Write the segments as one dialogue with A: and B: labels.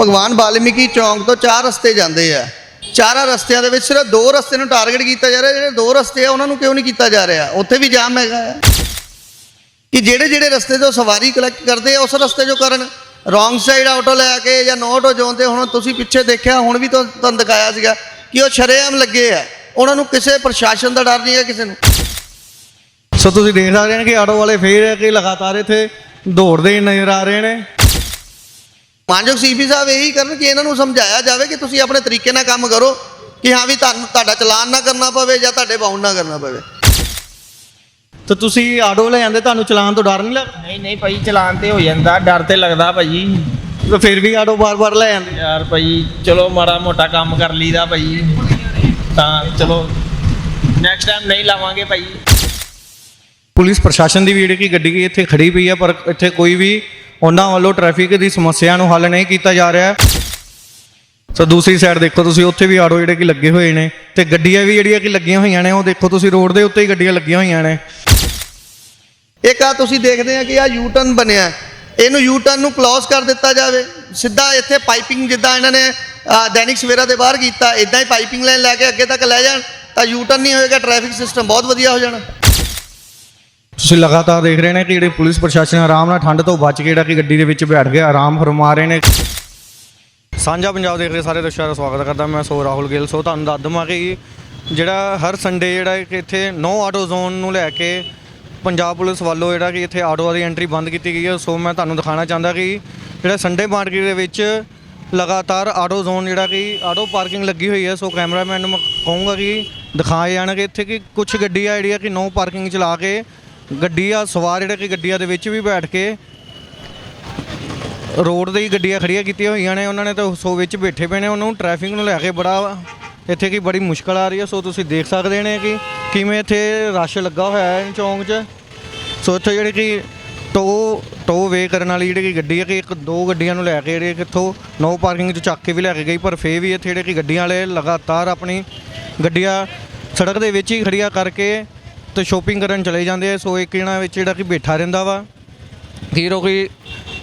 A: ਭਗਵਾਨ ਵਾਲਮੀਕੀ ਚੌਂਕ ਤੋਂ ਚਾਰ ਰਸਤੇ ਜਾਂਦੇ ਆ। ਚਾਰਾਂ ਰਸਤਿਆਂ ਦੇ ਵਿੱਚ ਸਿਰਫ ਦੋ ਰਸਤੇ ਨੂੰ ਟਾਰਗੇਟ ਕੀਤਾ ਜਾ ਰਿਹਾ, ਜਿਹੜੇ ਦੋ ਰਸਤੇ ਆ, ਉਹਨਾਂ ਨੂੰ ਕਿਉਂ ਨਹੀਂ ਕੀਤਾ ਜਾ ਰਿਹਾ? ਉੱਥੇ ਵੀ ਜਾਮ ਹੈਗਾ ਆ। ਕਿ ਜਿਹੜੇ ਜਿਹੜੇ ਰਸਤੇ ਤੋਂ ਸਵਾਰੀ ਕਲੈਕਟ ਕਰਦੇ ਆ, ਉਸ ਰਸਤੇ ਜੋ ਕਰਨ। ਰੋਂਗ ਸਾਈਡ ਆਟੋ ਲੈ ਕੇ ਜਾਂ ਨੋ ਆਟੋ ਜ਼ੋਨ ਤੇ ਹੁਣ ਤੁਸੀਂ ਪਿੱਛੇ ਦੇਖਿਆ, ਹੁਣ ਵੀ ਤੁਹਾਨੂੰ ਦਿਖਾਇਆ ਸੀਗਾ ਕਿ ਉਹ ਸ਼ਰੇਆਮ ਲੱਗੇ ਆ। ਉਹਨਾਂ ਨੂੰ ਕਿਸੇ ਪ੍ਰਸ਼ਾਸਨ ਦਾ ਡਰ ਨਹੀਂ ਹੈ ਕਿਸੇ ਨੂੰ।
B: ਸੋ ਤੁਸੀਂ ਦੇਖ ਸਕਦੇ ਨੇ ਕਿ ਆਟੋ ਵਾਲੇ ਫੇਰ ਹੈ ਕਿ ਲਗਾਤਾਰ ਇੱਥੇ ਦੌੜਦੇ ਹੀ ਨਜ਼ਰ ਆ ਰਹੇ ਨੇ।
A: ਮਾਨਯੋਗ ਸੀਪੀ ਸਾਹਿਬ ਇਹੀ ਕਰਨ ਕਿ ਇਹਨਾਂ ਨੂੰ ਸਮਝਾਇਆ ਜਾਵੇ ਕਿ ਤੁਸੀਂ ਆਪਣੇ ਤਰੀਕੇ ਨਾਲ ਕੰਮ ਕਰੋ ਕਿ ਹਾਂ ਵੀ ਤੁਹਾਨੂੰ ਤੁਹਾਡਾ ਚਲਾਨ ਨਾ ਕਰਨਾ ਪਵੇ ਜਾਂ ਤੁਹਾਡੇ ਬਾਉਂਡ ਨਾ ਕਰਨਾ ਪਵੇ।
B: ਤੇ ਤੁਸੀਂ ਆਟੋ ਲੈ ਜਾਂਦੇ ਤੁਹਾਨੂੰ ਚਲਾਨ ਤੋਂ ਡਰ ਨਹੀਂ ਲੱਗਦਾ
C: ਨਹੀਂ ਨਹੀਂ ਭਾਈ ਚਲਾਨ ਤੇ ਹੋ ਜਾਂਦਾ ਡਰ ਤੇ ਲੱਗਦਾ ਭਾਈ।
B: ਤੇ ਫਿਰ ਵੀ ਆਟੋ ਬਾਰ-ਬਾਰ ਲੈ ਜਾਂਦੇ
C: ਯਾਰ ਭਾਈ ਚਲੋ ਮਾੜਾ ਮੋਟਾ ਕੰਮ ਕਰ ਲਈਦਾ ਭਾਈ। ਤਾਂ ਚਲੋ ਨੈਕਸਟ ਟਾਈਮ ਨਹੀਂ ਲਾਵਾਂਗੇ ਭਾਈ।
B: ਪੁਲਿਸ ਪ੍ਰਸ਼ਾਸਨ ਦੀ ਵੀ ਜਿਹੜੀ ਕਿ ਗੱਡੀ ਇੱਥੇ ਖੜੀ ਪਈ ਹੈ ਪਰ ਇੱਥੇ ਕੋਈ ਵੀ ਉਹਨਾਂ ਵੱਲੋਂ ਟ੍ਰੈਫਿਕ ਦੀ ਸਮੱਸਿਆ ਨੂੰ ਹੱਲ ਨਹੀਂ ਕੀਤਾ ਜਾ ਰਿਹਾ। ਸੋ ਦੂਸਰੀ ਸਾਈਡ ਦੇਖੋ ਤੁਸੀਂ, ਉੱਥੇ ਵੀ ਆਟੋ ਜਿਹੜੇ ਕਿ ਲੱਗੇ ਹੋਏ ਨੇ ਤੇ ਗੱਡੀਆਂ ਵੀ ਜਿਹੜੀਆਂ ਕਿ ਲੱਗੀਆਂ ਹੋਈਆਂ ਨੇ, ਉਹ ਦੇਖੋ ਤੁਸੀਂ ਰੋਡ ਦੇ ਉੱਤੇ ਹੀ ਗੱਡੀਆਂ ਲੱਗੀਆਂ ਹੋਈਆਂ ਨੇ।
A: ਇੱਕ ਆ ਤੁਸੀਂ ਦੇਖਦੇ ਆ ਕਿ ਆ ਯੂ ਟਰਨ ਬਣਿਆ। ਇਹਨੂੰ ਯੂ ਟਰਨ ਨੂੰ ਕਲੋਜ਼ ਕਰ ਦਿੱਤਾ ਜਾਵੇ। ਸਿੱਧਾ ਇੱਥੇ ਪਾਈਪਿੰਗ ਜਿੱਦਾਂ ਇਹਨਾਂ ਨੇ ਦੈਨਿਕ ਸਵੇਰਾ ਦੇ ਬਾਹਰ ਕੀਤਾ ਇਦਾਂ ਹੀ ਪਾਈਪਿੰਗ ਲਾਈਨ ਲੈ ਕੇ ਅੱਗੇ ਤੱਕ ਲੈ ਜਾਣ, ਤਾਂ ਯੂ ਟਰਨ ਨਹੀਂ ਹੋਏਗਾ ਟ੍ਰੈਫਿਕ ਸਿਸਟਮ ਬਹੁਤ ਵਧੀਆ ਹੋ ਜਾਣਾ।
B: ਤੁਸੀਂ ਲਗਾਤਾਰ ਦੇਖ ਰਹੇ ਨੇ ਕਿ ਜਿਹੜੇ ਪੁਲਿਸ ਪ੍ਰਸ਼ਾਸਨ ਆਰਾਮ ਨਾਲ ਠੰਡ ਤੋਂ ਬਚ ਕੇ ਜਿਹੜਾ ਕਿ ਗੱਡੀ ਦੇ ਵਿੱਚ ਬੈਠ ਕੇ ਆਰਾਮ ਫਰਮਾ ਰਹੇ ਨੇ। ਸਾਂਝਾ ਪੰਜਾਬ ਦੇਖ ਰਹੇ ਸਾਰੇ ਦਰਸ਼ਕਾਂ ਦਾ ਸਵਾਗਤ ਕਰਦਾ ਮੈਂ, ਸੋ ਰਾਹੁਲ ਗਿੱਲ। ਸੋ ਤੁਹਾਨੂੰ ਦੱਸ ਦਵਾਂ ਕਿ ਜਿਹੜਾ ਹਰ ਸੰਡੇ ਜਿਹੜਾ ਕਿ ਇੱਥੇ ਨੋ ਆਟੋ ਜ਼ੋਨ ਨੂੰ ਲੈ ਕੇ ਪੰਜਾਬ ਪੁਲਿਸ ਵੱਲੋਂ ਜਿਹੜਾ ਕਿ ਇੱਥੇ ਆਟੋਆਂ ਦੀ ਐਂਟਰੀ ਬੰਦ ਕੀਤੀ ਗਈ ਹੈ। ਸੋ ਮੈਂ ਤੁਹਾਨੂੰ ਦਿਖਾਉਣਾ ਚਾਹੁੰਦਾ ਕਿ ਜਿਹੜਾ ਸੰਡੇ ਮਾਰਕੀਟ ਦੇ ਵਿੱਚ ਲਗਾਤਾਰ ਆਟੋ ਜ਼ੋਨ ਜਿਹੜਾ ਕਿ ਆਟੋ ਪਾਰਕਿੰਗ ਲੱਗੀ ਹੋਈ ਹੈ। ਸੋ ਕੈਮਰਾਮੈਨ ਨੂੰ ਮੈਂ ਕਹੂੰਗਾ ਕਿ ਦਿਖਾਏ ਜਾਣਗੇ ਇੱਥੇ ਕਿ ਕੁਝ ਗੱਡੀਆਂ ਜਿਹੜੀਆਂ ਕਿ ਨੋ ਪਾਰਕਿੰਗ ਚਲਾ ਕੇ ਗੱਡੀਆਂ ਸਵਾਰ ਜਿਹੜੇ ਕਿ ਗੱਡੀਆਂ ਦੇ ਵਿੱਚ ਵੀ ਬੈਠ ਕੇ ਰੋਡ ਦੇ ਹੀ ਗੱਡੀਆਂ ਖੜੀਆਂ ਕੀਤੀਆਂ ਹੋਈਆਂ ਨੇ, ਉਹਨਾਂ ਨੇ ਤਾਂ ਸੋ ਵਿੱਚ ਬੈਠੇ ਪਏ ਨੇ, ਉਹਨਾਂ ਨੂੰ ਟ੍ਰੈਫਿਕ ਨੂੰ ਲੈ ਕੇ ਬੜਾ ਇੱਥੇ ਕੀ ਬੜੀ ਮੁਸ਼ਕਲ ਆ ਰਹੀ ਹੈ ਸੋ ਤੁਸੀਂ ਦੇਖ ਸਕਦੇ ਨੇ ਕਿ ਕਿਵੇਂ ਇੱਥੇ ਰਸ਼ ਲੱਗਾ ਹੋਇਆ ਹੈ ਚੌਂਕ 'ਚ। ਸੋ ਇੱਥੇ ਜਿਹੜੀ ਕਿ ਟੋ ਟੋ ਵੇ ਕਰਨ ਵਾਲੀ ਜਿਹੜੀ ਕਿ ਗੱਡੀ ਹੈ ਕਿ ਇੱਕ, ਦੋ ਗੱਡੀਆਂ ਨੂੰ ਲੈ ਕੇ ਜਿਹੜੇ ਕਿੱਥੋਂ ਨੋ ਪਾਰਕਿੰਗ 'ਚ ਚੱਕ ਕੇ ਵੀ ਲੈ ਕੇ ਗਈ, ਪਰ ਫੇਰ ਵੀ ਇੱਥੇ ਜਿਹੜੇ ਕਿ ਗੱਡੀਆਂ ਵਾਲੇ ਲਗਾਤਾਰ ਆਪਣੀ ਗੱਡੀਆਂ ਸੜਕ ਦੇ ਵਿੱਚ ਹੀ ਖੜੀਆਂ ਕਰਕੇ ਤੇ ਸ਼ੋਪਿੰਗ ਕਰਨ ਚਲੇ ਜਾਂਦੇ ਆ, ਸੋ ਇੱਕ ਜਣਾ ਵਿੱਚ ਜਿਹੜਾ ਕਿ ਬੈਠਾ ਰਹਿੰਦਾ ਵਾ, ਫਿਰ ਉਹ ਕੋਈ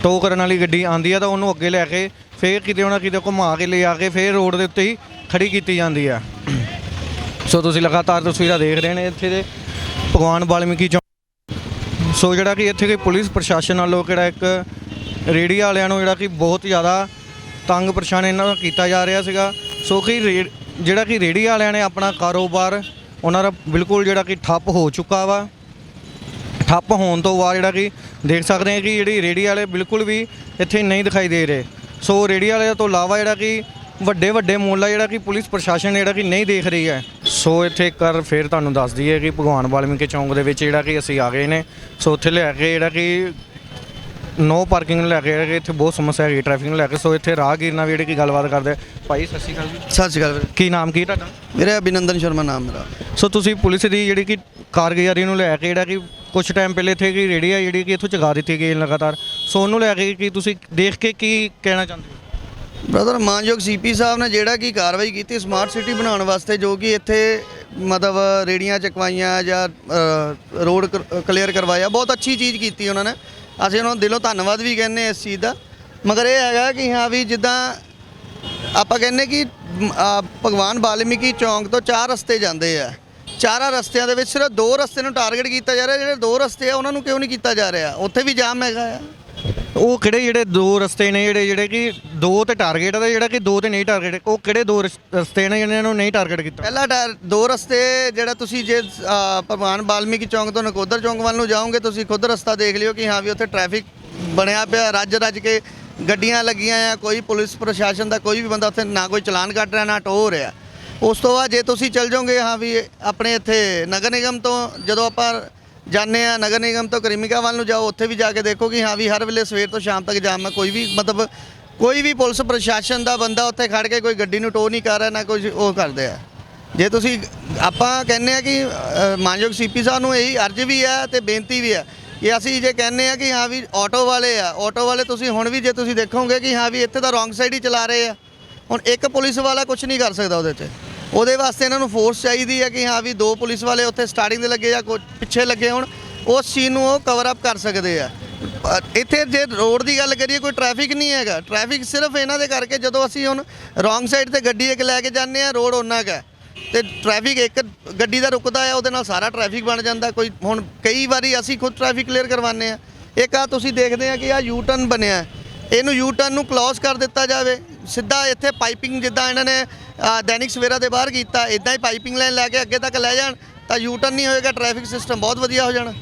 B: ਟੋ ਕਰਨ ਵਾਲੀ ਗੱਡੀ ਆਂਦੀ ਆ ਤਾਂ ਉਹਨੂੰ ਅੱਗੇ ਲੈ ਕੇ ਫੇਰ ਕਿਤੇ ਉਹਨਾਂ ਕਿਤੇ ਘੁਮਾ ਕੇ ਲੈ ਆ ਕੇ ਫੇਰ ਰੋਡ ਦੇ ਉੱਤੇ ਹੀ ਖੜੀ ਕੀਤੀ ਜਾਂਦੀ ਆ। ਸੋ ਤੁਸੀਂ ਲਗਾਤਾਰ ਤਸਵੀਰਾਂ ਦੇਖ ਰਹੇ ਨੇ ਇੱਥੇ ਦੇ ਭਗਵਾਨ ਵਾਲਮੀਕੀ ਚੌਂਕ। ਸੋ ਜਿਹੜਾ ਕਿ ਇੱਥੇ ਕਿ ਪੁਲਿਸ ਪ੍ਰਸ਼ਾਸਨ ਵੱਲੋਂ ਕਿਹੜਾ ਇੱਕ ਰੇੜੀ ਵਾਲਿਆਂ ਨੂੰ ਜਿਹੜਾ ਕਿ ਬਹੁਤ ਜ਼ਿਆਦਾ ਤੰਗ ਪਰੇਸ਼ਾਨ ਇਹਨਾਂ ਦਾ ਕੀਤਾ ਜਾ ਰਿਹਾ ਸੀਗਾ। ਸੋ ਕਿ ਰੇ- ਜਿਹੜਾ ਕਿ ਰੇੜੀ ਵਾਲਿਆਂ ਨੇ ਆਪਣਾ ਕਾਰੋਬਾਰ ਉਹਨਾਂ ਦਾ ਬਿਲਕੁਲ ਜਿਹੜਾ ਕਿ ਠੱਪ ਹੋ ਚੁੱਕਾ ਵਾ। ਠੱਪ ਹੋਣ ਤੋਂ ਬਾਅਦ ਜਿਹੜਾ ਕਿ ਦੇਖ ਸਕਦੇ ਹਾਂ ਕਿ ਜਿਹੜੀ ਰੇੜੀ ਵਾਲੇ ਬਿਲਕੁਲ ਵੀ ਇੱਥੇ ਨਹੀਂ ਦਿਖਾਈ ਦੇ ਰਹੇ। ਸੋ ਰੇੜੀ ਵਾਲੇ ਤੋਂ ਇਲਾਵਾ ਜਿਹੜਾ ਕਿ ਵੱਡੇ ਵੱਡੇ ਮੋਲਾ ਜਿਹੜਾ ਕਿ ਪੁਲਿਸ ਪ੍ਰਸ਼ਾਸਨ ਜਿਹੜਾ ਕਿ ਨਹੀਂ ਦੇਖ ਰਹੀ ਹੈ। ਸੋ ਇੱਥੇ ਇੱਕ ਵਾਰ ਫੇਰ ਤੁਹਾਨੂੰ ਦੱਸ ਦਈਏ ਕਿ ਭਗਵਾਨ ਵਾਲਮੀਕੀ ਚੌਂਕ ਦੇ ਵਿੱਚ ਜਿਹੜਾ ਕਿ ਅਸੀਂ ਆ ਗਏ ਨੇ। ਸੋ ਉੱਥੇ ਲੈ ਕੇ ਜਿਹੜਾ ਕਿ ਨੋ ਪਾਰਕਿੰਗ ਨੂੰ ਲੈ ਕੇ ਇੱਥੇ ਬਹੁਤ ਸਮੱਸਿਆ ਹੈਗੀ ਟ੍ਰੈਫਿਕ ਨੂੰ ਲੈ ਕੇ। ਸੋ ਇੱਥੇ ਰਾਹਗੀਰ ਨਾਲ ਵੀ ਜਿਹੜੇ ਕਿ ਗੱਲਬਾਤ ਕਰਦੇ ਆ। ਭਾਈ ਸਤਿ ਸ਼੍ਰੀ ਅਕਾਲ ਜੀ।
A: ਸਤਿ ਸ਼੍ਰੀ ਅਕਾਲ ਵੀਰੇ।
B: ਕੀ ਨਾਮ ਕੀ ਤੁਹਾਡਾ?
A: ਮੇਰੇ ਅਭਿਨੰਦਨ ਸ਼ਰਮਾ ਨਾਮ ਮੇਰਾ।
B: ਸੋ ਤੁਸੀਂ ਪੁਲਿਸ ਦੀ ਜਿਹੜੀ ਕਿ ਕਾਰਗੁਜ਼ਾਰੀ ਨੂੰ ਲੈ ਕੇ ਜਿਹੜਾ ਕਿ ਕੁਝ ਟਾਈਮ ਪਹਿਲੇ ਇੱਥੇ ਕੀ ਰੇੜੀ ਆ ਜਿਹੜੀ ਕਿ ਇੱਥੋਂ ਚਗਾ ਦਿੱਤੀ ਗਈ ਲਗਾਤਾਰ। ਸੋ ਉਹਨੂੰ ਲੈ ਕੇ ਕੀ ਤੁਸੀਂ ਦੇਖ ਕੇ ਕੀ ਕਹਿਣਾ ਚਾਹੁੰਦੇ ਹੋ?
A: ਬ੍ਰਦਰ ਮਾਨਯੋਗ ਸੀਪੀ ਸਾਹਿਬ ਨੇ ਜਿਹੜਾ ਕੀ ਕਾਰਵਾਈ ਕੀਤੀ ਸਮਾਰਟ ਸਿਟੀ ਬਣਾਉਣ ਵਾਸਤੇ ਜੋ ਕਿ ਇੱਥੇ ਮਤਲਬ ਰੇੜੀਆਂ ਚਕਵਾਈਆਂ ਜਾਂ ਅ, ਰੋਡ ਕਲੀਅਰ ਕਰਵਾਇਆ। ਬਹੁਤ ਅੱਛੀ ਚੀਜ਼ ਕੀਤੀ ਉਹਨਾਂ ਨੇ। ਅਸੀਂ ਉਹਨਾਂ ਨੂੰ ਦਿਲੋਂ ਧੰਨਵਾਦ ਵੀ ਕਹਿੰਦੇ ਇਸ ਚੀਜ਼ ਦਾ। ਮਗਰ ਇਹ ਹੈਗਾ ਕਿ ਹਾਂ ਵੀ ਜਿੱਦਾਂ ਆਪਾਂ ਕਹਿੰਦੇ ਕਿ ਭਗਵਾਨ ਵਾਲਮੀਕੀ ਚੌਂਕ ਤੋਂ ਚਾਰ ਰਸਤੇ ਜਾਂਦੇ ਆ। ਚਾਰਾਂ ਰਸਤਿਆਂ ਦੇ ਵਿੱਚ ਸਿਰਫ ਦੋ ਰਸਤੇ ਨੂੰ ਟਾਰਗੇਟ ਕੀਤਾ ਜਾ ਰਿਹਾ, ਜਿਹੜੇ ਦੋ ਰਸਤੇ ਆ, ਉਹਨਾਂ ਨੂੰ ਕਿਉਂ ਨਹੀਂ ਕੀਤਾ ਜਾ ਰਿਹਾ? ਉੱਥੇ ਵੀ ਜਾਮ ਹੈਗਾ ਆ।
B: ਉਹ ਕਿਹੜੇ ਜਿਹੜੇ ਦੋ ਰਸਤੇ ਨੇ ਜਿਹੜੇ ਜਿਹੜੇ ਕਿ ਦੋ ਤੇ ਟਾਰਗੇਟ ਆ ਜਿਹੜਾ ਕਿ ਦੋ ਤੇ ਨਹੀਂ ਟਾਰਗੇਟ ਉਹ ਕਿਹੜੇ ਦੋ ਰਸ- ਰਸਤੇ ਨੇ ਜਿਹਨਾਂ ਨੂੰ ਨਹੀਂ ਟਾਰਗੇਟ ਕੀਤਾ?
A: ਪਹਿਲਾ ਟਾਰ- ਦੋ ਰਸਤੇ ਜਿਹੜਾ ਤੁਸੀਂ ਜੇ ਅ, ਭਗਵਾਨ ਵਾਲਮੀਕੀ ਚੌਂਕ ਤੋਂ ਨਕੋਦਰ ਚੌਂਕ ਵੱਲ ਨੂੰ ਜਾਓਗੇ ਤੁਸੀਂ ਖੁਦ ਰਸਤਾ ਦੇਖ ਲਿਓ ਕਿ ਹਾਂ ਵੀ ਉੱਥੇ ਟ੍ਰੈਫਿਕ ਬਣਿਆ ਪਿਆ ਰੱਜ ਰੱਜ ਕੇ ਗੱਡੀਆਂ ਲੱਗੀਆਂ ਆ ਕੋਈ ਪੁਲਿਸ ਪ੍ਰਸ਼ਾਸਨ ਦਾ ਕੋਈ ਵੀ ਬੰਦਾ ਉੱਥੇ ਨਾ ਕੋਈ ਚਲਾਨ ਕੱਟ ਰਿਹਾ ਨਾ ਟੋ ਹੋ ਰਿਹਾ। ਉਸ ਤੋਂ ਬਾਅਦ ਜੇ ਤੁਸੀਂ ਚੱਲ ਜਾਓਗੇ ਹਾਂ ਵੀ ਆਪਣੇ ਇੱਥੇ ਨਗਰ ਨਿਗਮ ਤੋਂ ਜਦੋਂ ਆਪਾਂ ਜਾਂਦੇ ਆ ਨਗਰ ਨਿਗਮ ਤੋਂ ਕਰੀਮਿਕਾ ਵੱਲ ਨੂੰ ਜਾਓ ਉੱਥੇ ਵੀ ਜਾ ਕੇ ਦੇਖੋ ਕਿ ਹਾਂ ਵੀ ਹਰ ਵੇਲੇ ਸਵੇਰ ਤੋਂ ਸ਼ਾਮ ਤੱਕ ਜਾਮ ਹੈ ਕੋਈ ਵੀ ਮਤਲਬ ਕੋਈ ਵੀ ਪੁਲਿਸ ਪ੍ਰਸ਼ਾਸਨ ਦਾ ਬੰਦਾ ਉੱਥੇ ਖੜ ਕੇ ਕੋਈ ਗੱਡੀ ਨੂੰ ਟੋ ਨਹੀਂ ਕਰ ਰਿਹਾ ਨਾ ਕੋਈ ਉਹ ਕਰਦੇ ਆ। ਜੇ ਤੁਸੀਂ ਆਪਾਂ ਕਹਿੰਦੇ ਆ ਕਿ ਅ, ਮਾਨਯੋਗ ਸੀਪੀ ਸਾਹਿਬ ਨੂੰ ਇਹੀ ਅਰਜ਼ ਵੀ ਹੈ ਤੇ ਬੇਨਤੀ ਵੀ ਹੈ ਕਿ ਅਸੀਂ ਜੇ ਕਹਿੰਦੇ ਆ ਕਿ ਹਾਂ ਵੀ ਆਟੋ ਵਾਲੇ ਆ ਆਟੋ ਵਾਲੇ ਤੁਸੀਂ ਹੁਣ ਵੀ ਜੇ ਤੁਸੀਂ ਦੇਖੋਗੇ ਕਿ ਹਾਂ ਵੀ ਇੱਥੇ ਤਾਂ ਰੋਂਗ ਸਾਈਡ ਹੀ ਚਲਾ ਰਹੇ ਆ ਹੁਣ ਇੱਕ ਪੁਲਿਸ ਵਾਲਾ ਕੁਝ ਨਹੀਂ ਕਰ ਸਕਦਾ ਉਹਦੇ 'ਚ। ਉਹਦੇ ਵਾਸਤੇ ਇਹਨਾਂ ਨੂੰ ਫੋਰਸ ਚਾਹੀਦੀ ਹੈ ਕਿ ਹਾਂ ਵੀ ਦੋ ਪੁਲਿਸ ਵਾਲੇ ਉੱਥੇ ਸਟਾਰਟਿੰਗ ਦੇ ਲੱਗੇ ਜਾਂ ਕੁਛ ਪਿੱਛੇ ਲੱਗੇ ਹੋਣ, ਉਸ ਚੀਜ਼ ਨੂੰ ਉਹ ਕਵਰ ਅਪ ਕਰ ਸਕਦੇ ਆ। ਇੱਥੇ ਜੇ ਰੋਡ ਦੀ ਗੱਲ ਕਰੀਏ, ਕੋਈ ਟ੍ਰੈਫਿਕ ਨਹੀਂ ਹੈਗਾ। ਟ੍ਰੈਫਿਕ ਸਿਰਫ ਇਹਨਾਂ ਦੇ ਕਰਕੇ ਜਦੋਂ ਅਸੀਂ ਹੁਣ ਰੋਂਗ ਸਾਈਡ ਤੇ ਗੱਡੀ ਇੱਕ ਲੈ ਕੇ ਜਾਂਦੇ ਆ ਰੋਡ ਉਹਨਾਂ ਕਾ ਤੇ ਟ੍ਰੈਫਿਕ ਇੱਕ ਗੱਡੀ ਦਾ ਰੁਕਦਾ ਹੈ ਉਹਦੇ ਨਾਲ ਸਾਰਾ ਟ੍ਰੈਫਿਕ ਬਣ ਜਾਂਦਾ। ਕੋਈ ਹੁਣ ਕਈ ਵਾਰੀ ਅਸੀਂ ਖੁਦ ਟ੍ਰੈਫਿਕ ਕਲੀਅਰ ਕਰਵਾਉਂਦੇ ਆ ਇੱਕ ਆ ਤੁਸੀਂ ਦੇਖਦੇ ਆ ਕਿ ਆ ਯੂ ਟਰਨ ਬਣਿਆ। ਇਹਨੂੰ ਯੂ ਟਰਨ ਨੂੰ ਕਲੋਜ਼ ਕਰ ਦਿੱਤਾ ਜਾਵੇ। ਸਿੱਧਾ ਇੱਥੇ ਪਾਈਪਿੰਗ ਜਿੱਦਾਂ ਇਹਨਾਂ ਨੇ ਦੈਨਿਕ ਸਵੇਰਾ ਦੇ ਬਾਹਰ ਕੀਤਾ ਇਦਾਂ ਹੀ ਪਾਈਪਿੰਗ ਲਾਈਨ ਲੈ ਕੇ ਅੱਗੇ ਤੱਕ ਲੈ ਜਾਣ ਤਾਂ ਯੂ ਟਰਨ ਨਹੀਂ ਹੋਏਗਾ ਟ੍ਰੈਫਿਕ ਸਿਸਟਮ ਬਹੁਤ ਵਧੀਆ ਹੋ ਜਾਣਾ।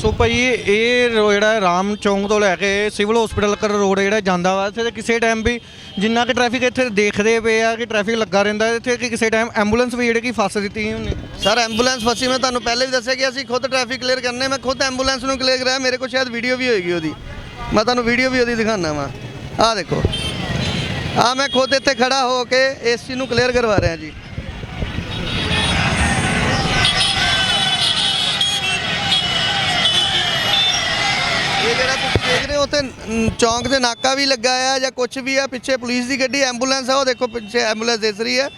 B: ਸੋ ਭਾਈ ਇਹ ਜਿਹੜਾ ਰਾਮ ਚੌਂਕ ਤੋਂ ਲੈ ਕੇ ਸਿਵਲ ਹਸਪੀਟਲ ਕਰ ਰੋਡ ਜਿਹੜਾ ਜਾਂਦਾ ਵਾ ਇੱਥੇ ਕਿਸੇ ਟਾਈਮ ਵੀ ਜਿੰਨਾ ਕਿ ਟ੍ਰੈਫਿਕ ਇੱਥੇ ਦੇਖਦੇ ਪਏ ਆ ਕਿ ਟ੍ਰੈਫਿਕ ਲੱਗਾ ਰਹਿੰਦਾ ਇੱਥੇ ਕਿ ਕਿਸੇ ਟਾਈਮ ਐਂਬੂਲੈਂਸ ਵੀ ਜਿਹੜੇ ਕਿ ਫਸ ਦਿੱਤੀ ਹੁੰਦੀ
A: ਸਰ ਐਂਬੂਲੈਂਸ ਫਸੀ ਮੈਂ ਤੁਹਾਨੂੰ ਪਹਿਲੇ ਵੀ ਦੱਸਿਆ ਕਿ ਅਸੀਂ ਖੁਦ ਟ੍ਰੈਫਿਕ ਕਲੀਅਰ ਕਰਨੇ ਮੈਂ ਖੁਦ ਐਂਬੂਲੈਂਸ ਨੂੰ ਕਲੀਅਰ ਕਰਾਇਆ ਮੇਰੇ ਕੋਲ ਸ਼ਾਇਦ ਵੀਡੀਓ ਵੀ ਹੋਏਗੀ ਉਹਦੀ। ਮੈਂ ਤੁਹਾਨੂੰ ਵੀਡੀਓ ਵੀ ਉਹਦੀ ਦਿਖਾਣਾ ਵਾ। ਆਹ ਦੇਖੋ। ਆ ਮੈਂ ਖੁਦ ਇੱਥੇ ਖੜਾ ਹੋ ਕੇ ਇਸ ਚੀਜ਼ ਨੂੰ ਕਲੀਅਰ ਕਰਵਾ ਰਿਹਾ ਜੀ। ਇਹ ਜਿਹੜਾ ਤੁਸੀਂ ਦੇਖ ਰਹੇ ਹੋ, ਉੱਥੇ ਚੌਂਕ ਦੇ ਨਾਕਾ ਵੀ ਲੱਗਾ ਆ ਜਾਂ ਕੁਝ ਵੀ ਆ, ਪਿੱਛੇ ਪੁਲਿਸ ਦੀ ਗੱਡੀ ਐਂਬੂਲੈਂਸ ਆ, ਉਹ ਦੇਖੋ ਪਿੱਛੇ ਐਂਬੂਲੈਂਸ ਦਿਸ ਰਹੀ ਹੈ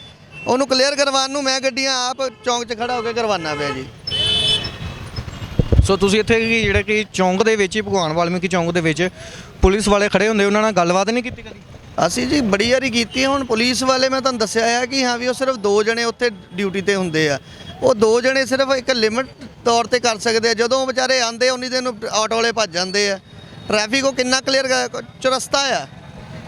A: ਉਹਨੂੰ ਕਲੀਅਰ ਕਰਵਾਉਣ ਨੂੰ ਮੈਂ ਗੱਡੀਆਂ ਆਪ ਚੌਂਕ 'ਚ ਖੜਾ ਹੋ ਕੇ ਕਰਵਾਉਣਾ ਪਿਆ ਜੀ।
B: ਸੋ ਤੁਸੀਂ ਇੱਥੇ ਕੀ ਜਿਹੜਾ ਕਿ ਚੌਂਕ ਦੇ ਵਿੱਚ ਹੀ ਭਗਵਾਨ ਵਾਲਮੀਕੀ ਚੌਂਕ ਦੇ ਵਿੱਚ ਪੁਲਿਸ ਵਾਲੇ ਖੜੇ ਹੁੰਦੇ, ਉਹਨਾਂ ਨਾਲ ਗੱਲਬਾਤ ਨਹੀਂ ਕੀਤੀ ਕਦੀ?
A: ਅਸੀਂ ਜੀ ਬੜੀ ਵਾਰੀ ਕੀਤੀ ਹੈ। ਹੁਣ ਪੁਲਿਸ ਵਾਲੇ ਮੈਂ ਤੁਹਾਨੂੰ ਦੱਸਿਆ ਆ ਕਿ ਹਾਂ ਵੀ ਉਹ ਸਿਰਫ ਦੋ ਜਣੇ ਉੱਥੇ ਡਿਊਟੀ ਤੇ ਹੁੰਦੇ ਆ। ਉਹ ਦੋ ਜਣੇ ਸਿਰਫ ਇੱਕ ਲਿਮਿਟ ਤੌਰ ਤੇ ਕਰ ਸਕਦੇ ਆ। ਜਦੋਂ ਵਿਚਾਰੇ ਆਂਦੇ ਉਨੀ ਦਿਨ ਆਟੋ ਵਾਲੇ ਭੱਜ ਜਾਂਦੇ ਆ। ਟ੍ਰੈਫਿਕ ਉਹ ਕਿੰਨਾ ਕਲੀਅਰ ਚੁਰਸਤਾ ਆ।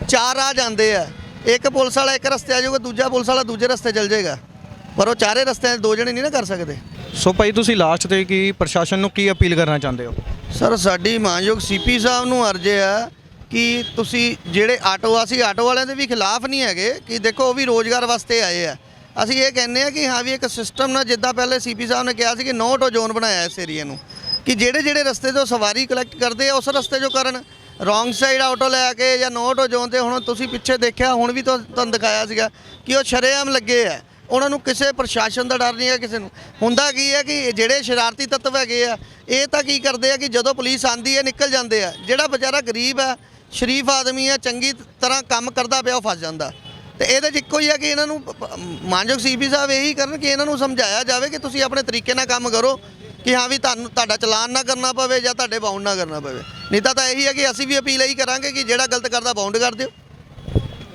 A: ਚਾਰ ਰਾਹ ਜਾਂਦੇ ਆ। ਇੱਕ ਪੁਲਿਸ ਵਾਲਾ ਇੱਕ ਰਸਤੇ ਆ ਜਾਊਗਾ ਦੂਜਾ ਪੁਲਿਸ ਵਾਲਾ ਦੂਜੇ ਰਸਤੇ ਚੱਲ ਜਾਏਗਾ। ਪਰ ਉਹ ਚਾਰੇ ਰਸਤਿਆਂ 'ਚ ਦੋ ਜਣੇ ਨਹੀਂ ਨਾ ਕਰ ਸਕਦੇ।
B: ਸੋ ਭਾਈ ਤੁਸੀਂ ਲਾਸਟ ਤੇ ਕੀ ਪ੍ਰਸ਼ਾਸਨ ਨੂੰ ਕੀ ਅਪੀਲ ਕਰਨਾ ਚਾਹੁੰਦੇ ਹੋ?
A: ਸਰ ਸਾਡੀ ਮਾਨਯੋਗ ਸੀਪੀ ਸਾਹਿਬ ਨੂੰ ਅਰਜ਼ੇ ਆ ਕਿ ਤੁਸੀਂ ਜਿਹੜੇ ਆਟੋ ਆ ਅਸੀਂ ਆਟੋ ਵਾਲਿਆਂ ਦੇ ਵੀ ਖਿਲਾਫ ਨਹੀਂ ਹੈਗੇ ਕਿ ਦੇਖੋ ਉਹ ਵੀ ਰੋਜ਼ਗਾਰ ਵਾਸਤੇ ਆਏ ਆ। ਅਸੀਂ ਇਹ ਕਹਿੰਦੇ ਆ ਕਿ ਹਾਂ ਵੀ ਇੱਕ ਸਿਸਟਮ ਨਾਲ ਜਿੱਦਾਂ ਪਹਿਲੇ ਸੀਪੀ ਸਾਹਿਬ ਨੇ ਕਿਹਾ ਸੀ ਕਿ ਨੋ ਆਟੋ ਜ਼ੋਨ ਬਣਾਇਆ ਇਸ ਏਰੀਆ ਨੂੰ, ਕਿ ਜਿਹੜੇ ਜਿਹੜੇ ਰਸਤੇ ਤੋਂ ਸਵਾਰੀ ਕਲੈਕਟ ਕਰਦੇ ਆ, ਉਸ ਰਸਤੇ 'ਚੋਂ ਕਰਨ ਰੋਂਗ ਸਾਈਡ ਆਟੋ ਲੈ ਕੇ ਜਾਂ ਨੋ ਆਟੋ ਜ਼ੋਨ ਤੇ ਹੁਣ ਤੁਸੀਂ ਪਿੱਛੇ ਦੇਖਿਆ, ਹੁਣ ਵੀ ਤੁਹਾਨੂੰ ਦਿਖਾਇਆ ਸੀਗਾ ਕਿ ਉਹ ਸ਼ਰੇਆਮ ਲੱਗੇ ਆ। ਉਹਨਾਂ ਨੂੰ ਕਿਸੇ ਪ੍ਰਸ਼ਾਸਨ ਦਾ ਡਰ ਨਹੀਂ ਹੈ ਕਿਸੇ ਨੂੰ। ਹੁੰਦਾ ਕੀ ਹੈ ਕਿ ਜਿਹੜੇ ਸ਼ਰਾਰਤੀ ਤੱਤਵ ਹੈਗੇ ਆ, ਇਹ ਤਾਂ ਕੀ ਕਰਦੇ ਆ ਕਿ ਜਦੋਂ ਪੁਲਿਸ ਆਂਦੀ ਹੈ, ਨਿਕਲ ਜਾਂਦੇ ਆ। ਜਿਹੜਾ ਵਿਚਾਰਾ ਗਰੀਬ ਹੈ ਸ਼ਰੀਫ ਆਦਮੀ ਹੈ ਚੰਗੀ ਤਰ੍ਹਾਂ ਕੰਮ ਕਰਦਾ ਪਿਆ ਉਹ ਫਸ ਜਾਂਦਾ। ਤੇ ਇਹਦੇ 'ਚ ਇੱਕੋ ਹੀ ਹੈ ਕਿ ਇਹਨਾਂ ਨੂੰ ਮਾਨਯੋਗ ਸੀਪੀ ਸਾਹਿਬ ਇਹੀ ਕਰਨ ਕਿ ਇਹਨਾਂ ਨੂੰ ਸਮਝਾਇਆ ਜਾਵੇ ਕਿ ਤੁਸੀਂ ਆਪਣੇ ਤਰੀਕੇ ਨਾਲ ਕੰਮ ਕਰੋ ਕਿ ਹਾਂ ਵੀ ਤੁਹਾਨੂੰ ਤੁਹਾਡਾ ਚਲਾਨ ਨਾ ਕਰਨਾ ਪਵੇ ਜਾਂ ਤੁਹਾਡੇ ਬਾਉਂਡ ਨਾ ਕਰਨਾ ਪਵੇ। ਨਹੀਂ ਤਾਂ ਤਾਂ ਇਹੀ ਹੈ ਕਿ ਅਸੀਂ ਵੀ ਅਪੀਲ ਇਹੀ ਕਰਾਂਗੇ ਕਿ ਜਿਹੜਾ ਗਲਤ ਕਰਦਾ ਬਾਉਂਡ ਕਰ ਦਿਓ।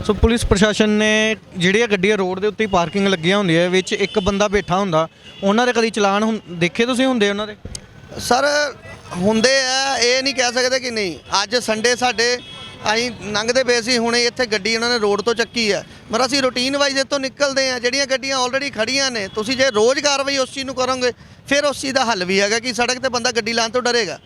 B: ਸੋ ਪੁਲਿਸ ਪ੍ਰਸ਼ਾਸਨ ਨੇ ਜਿਹੜੀਆਂ ਗੱਡੀਆਂ ਰੋਡ ਦੇ ਉੱਤੇ ਪਾਰਕਿੰਗ ਲੱਗੀਆਂ ਹੁੰਦੀਆਂ ਵਿੱਚ ਇੱਕ ਬੰਦਾ ਬੈਠਾ ਹੁੰਦਾ ਉਹਨਾਂ ਦੇ ਕਦੀ ਚਲਾਨ ਦੇਖੇ ਤੁਸੀਂ ਹੁੰਦੇ ਉਹਨਾਂ ਦੇ?
A: ਸਰ ਹੁੰਦੇ ਆ, ਇਹ ਨਹੀਂ ਕਹਿ ਸਕਦੇ ਕਿ ਨਹੀਂ। ਅੱਜ ਸੰਡੇ ਸਾਡੇ ਅਸੀਂ ਲੰਘਦੇ ਪਏ ਸੀ, ਹੁਣੇ ਇੱਥੇ ਗੱਡੀ ਉਹਨਾਂ ਨੇ ਰੋਡ ਤੋਂ ਚੱਕੀ ਹੈ ਪਰ ਅਸੀਂ ਰੂਟੀਨ ਵਾਈਜ਼ ਇੱਥੋਂ ਨਿਕਲਦੇ ਆ, ਜਿਹੜੀਆਂ ਗੱਡੀਆਂ ਆਲਰੇਡੀ ਖੜੀਆਂ ਨੇ, ਤੁਸੀਂ ਜੇ ਰੋਜ਼ ਕਾਰਵਾਈ ਉਸ ਚੀਜ਼ ਨੂੰ ਕਰੋਗੇ, ਫਿਰ ਉਸ ਚੀਜ਼ ਦਾ ਹੱਲ ਵੀ ਹੈਗਾ ਕਿ ਸੜਕ ਤੇ ਬੰਦਾ ਗੱਡੀ ਲਾਉਣ ਤੋਂ ਡਰੇਗਾ।